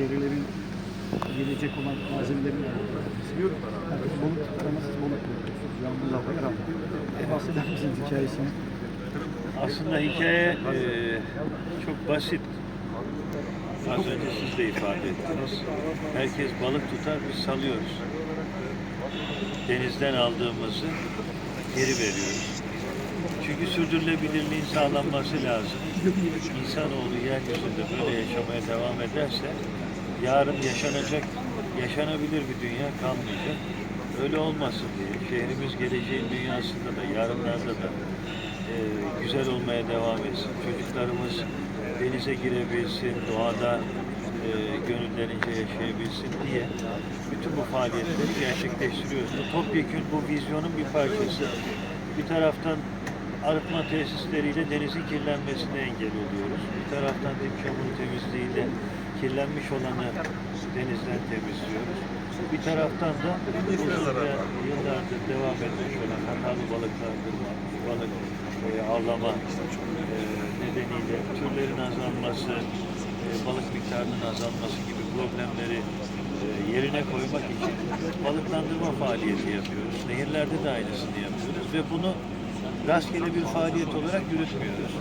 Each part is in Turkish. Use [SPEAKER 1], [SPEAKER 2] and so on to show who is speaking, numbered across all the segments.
[SPEAKER 1] derelerin gelecek olan malzemelerin. Yani balık tutaramasız balık havaya rağmen. E, bahseder misiniz hikayesini?
[SPEAKER 2] Aslında hikaye e, çok basit. Az önce siz de ifade ettiniz. Herkes balık tutar, biz salıyoruz. Denizden aldığımızı geri veriyoruz. Çünkü sürdürülebilirliğin sağlanması lazım. İnsanoğlu yeryüzünde böyle yaşamaya devam ederse yarın yaşanacak, yaşanabilir bir dünya kalmayacak. Öyle olmasın diye şehrimiz geleceğin dünyasında da yarınlarda da e, güzel olmaya devam etsin. Çocuklarımız denize girebilsin, doğada e, gönüllerince yaşayabilsin diye bütün bu faaliyetleri gerçekleştiriyoruz. Bu topyekün bu vizyonun bir parçası. Bir taraftan arıtma tesisleriyle denizin kirlenmesine engel oluyoruz. Bir taraftan dip çamuru temizliğiyle kirlenmiş olanı denizden temizliyoruz. Bir taraftan da yıllardır devam etmiş olan hatalı balıklandırma, balık e, avlama e, nedeniyle türlerin azalması, e, balık miktarının azalması gibi problemleri e, yerine koymak için balıklandırma faaliyeti yapıyoruz. Nehirlerde de aynısını yapıyoruz ve bunu rastgele bir faaliyet olarak yürütmüyoruz.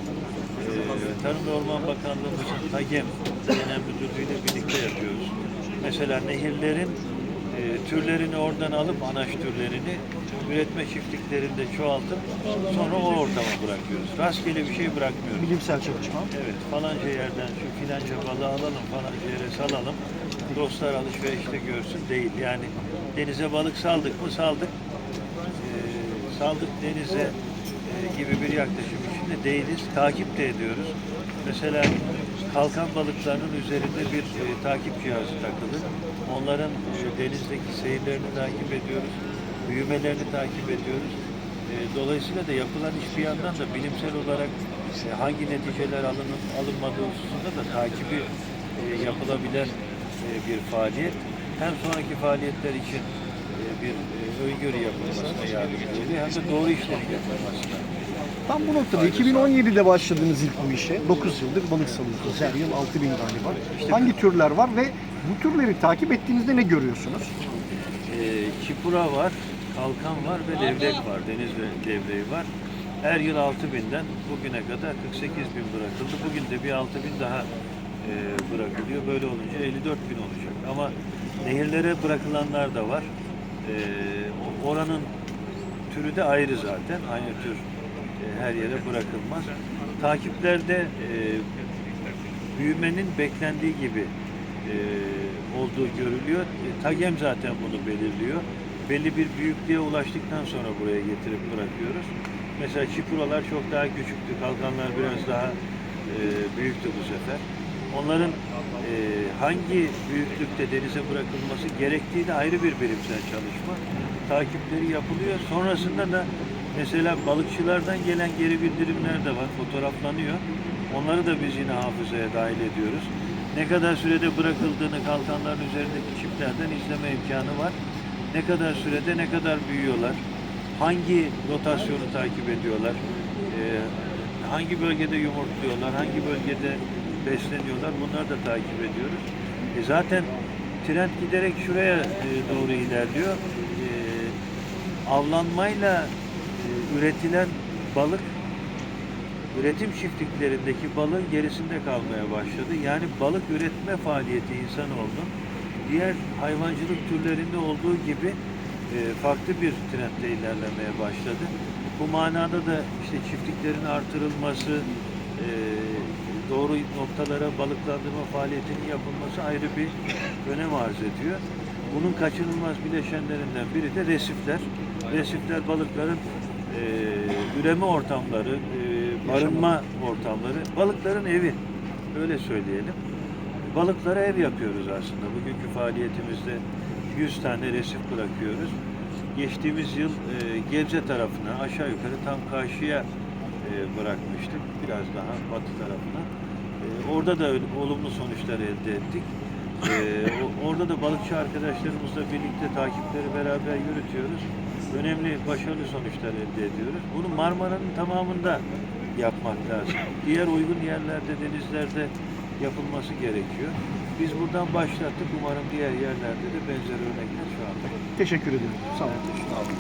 [SPEAKER 2] E, Tarım ve Orman Bakanlığımızın TAGEM Genel Müdürlüğü ile birlikte yapıyoruz. Mesela nehirlerin e, türlerini oradan alıp anaç türlerini üretme çiftliklerinde çoğaltıp sonra o ortama bırakıyoruz. Rastgele bir şey bırakmıyoruz.
[SPEAKER 1] Bilimsel çalışma.
[SPEAKER 2] Evet, falanca yerden şu filanca balığı alalım, falanca yere salalım. Dostlar alışverişte görsün değil. Yani denize balık saldık mı saldık. Ee, saldık denize gibi bir yaklaşım içinde değiliz. Takip de ediyoruz. Mesela kalkan balıklarının üzerinde bir e, takip cihazı takılı. Onların e, denizdeki seyirlerini takip ediyoruz. Büyümelerini takip ediyoruz. E, Dolayısıyla da yapılan iş bir yandan da bilimsel olarak e, hangi neticeler alınıp alınmadığı hususunda da takibi e, yapılabilen e, bir faaliyet. Hem sonraki faaliyetler için bir e, öngörü yapılmasına yardımcı oluyor hem de doğru işlerin yapılmasına.
[SPEAKER 1] Tam bu noktada 2017'de başladınız ilk bu işe. 9 yıldır balık salıyorsunuz. Her yıl 6000 galiba. Hangi türler var ve bu türleri takip ettiğinizde ne görüyorsunuz?
[SPEAKER 2] E, Çipura var, kalkan var ve levrek var. Deniz ve levreği var. Her yıl 6000'den bugüne kadar 48 bin bırakıldı. Bugün de bir 6000 daha e, bırakılıyor. Böyle olunca 54 bin olacak. Ama nehirlere bırakılanlar da var. E, oranın türü de ayrı zaten. Aynı tür e, her yere bırakılmaz. Takiplerde e, büyümenin beklendiği gibi e, olduğu görülüyor. E, TAGEM zaten bunu belirliyor. Belli bir büyüklüğe ulaştıktan sonra buraya getirip bırakıyoruz. Mesela çipuralar çok daha küçüktü, kalkanlar biraz daha e, büyüktü bu sefer. Onların e, hangi büyüklükte denize bırakılması gerektiği de ayrı bir bilimsel çalışma. Takipleri yapılıyor. Sonrasında da mesela balıkçılardan gelen geri bildirimler de var, fotoğraflanıyor. Onları da biz yine hafızaya dahil ediyoruz. Ne kadar sürede bırakıldığını kalkanların üzerindeki çiplerden izleme imkanı var. Ne kadar sürede ne kadar büyüyorlar, hangi rotasyonu takip ediyorlar, e, hangi bölgede yumurtluyorlar, hangi bölgede besleniyorlar bunları da takip ediyoruz. E zaten trend giderek şuraya e, doğru ilerliyor. E, avlanmayla e, üretilen balık üretim çiftliklerindeki balığın gerisinde kalmaya başladı. Yani balık üretme faaliyeti insanoğlunun diğer hayvancılık türlerinde olduğu gibi e, farklı bir trendle ilerlemeye başladı. Bu manada da işte çiftliklerin artırılması, e, doğru noktalara balıklandırma faaliyetinin yapılması ayrı bir önem arz ediyor. Bunun kaçınılmaz bileşenlerinden biri de resifler. Resifler balıkların e, üreme ortamları, e, barınma ortamları, balıkların evi. Öyle söyleyelim. Balıklara ev yapıyoruz aslında. Bugünkü faaliyetimizde 100 tane resif bırakıyoruz. Geçtiğimiz yıl e, Gebze tarafına aşağı yukarı tam karşıya bırakmıştık. Biraz daha batı tarafına. E, orada da olumlu sonuçlar elde ettik. E, orada da balıkçı arkadaşlarımızla birlikte takipleri beraber yürütüyoruz. Önemli, başarılı sonuçlar elde ediyoruz. Bunu Marmara'nın tamamında yapmak lazım. Diğer uygun yerlerde, denizlerde yapılması gerekiyor. Biz buradan başlattık. Umarım diğer yerlerde de benzer örnekler şu anda.
[SPEAKER 1] Teşekkür ederim. Sağ olun.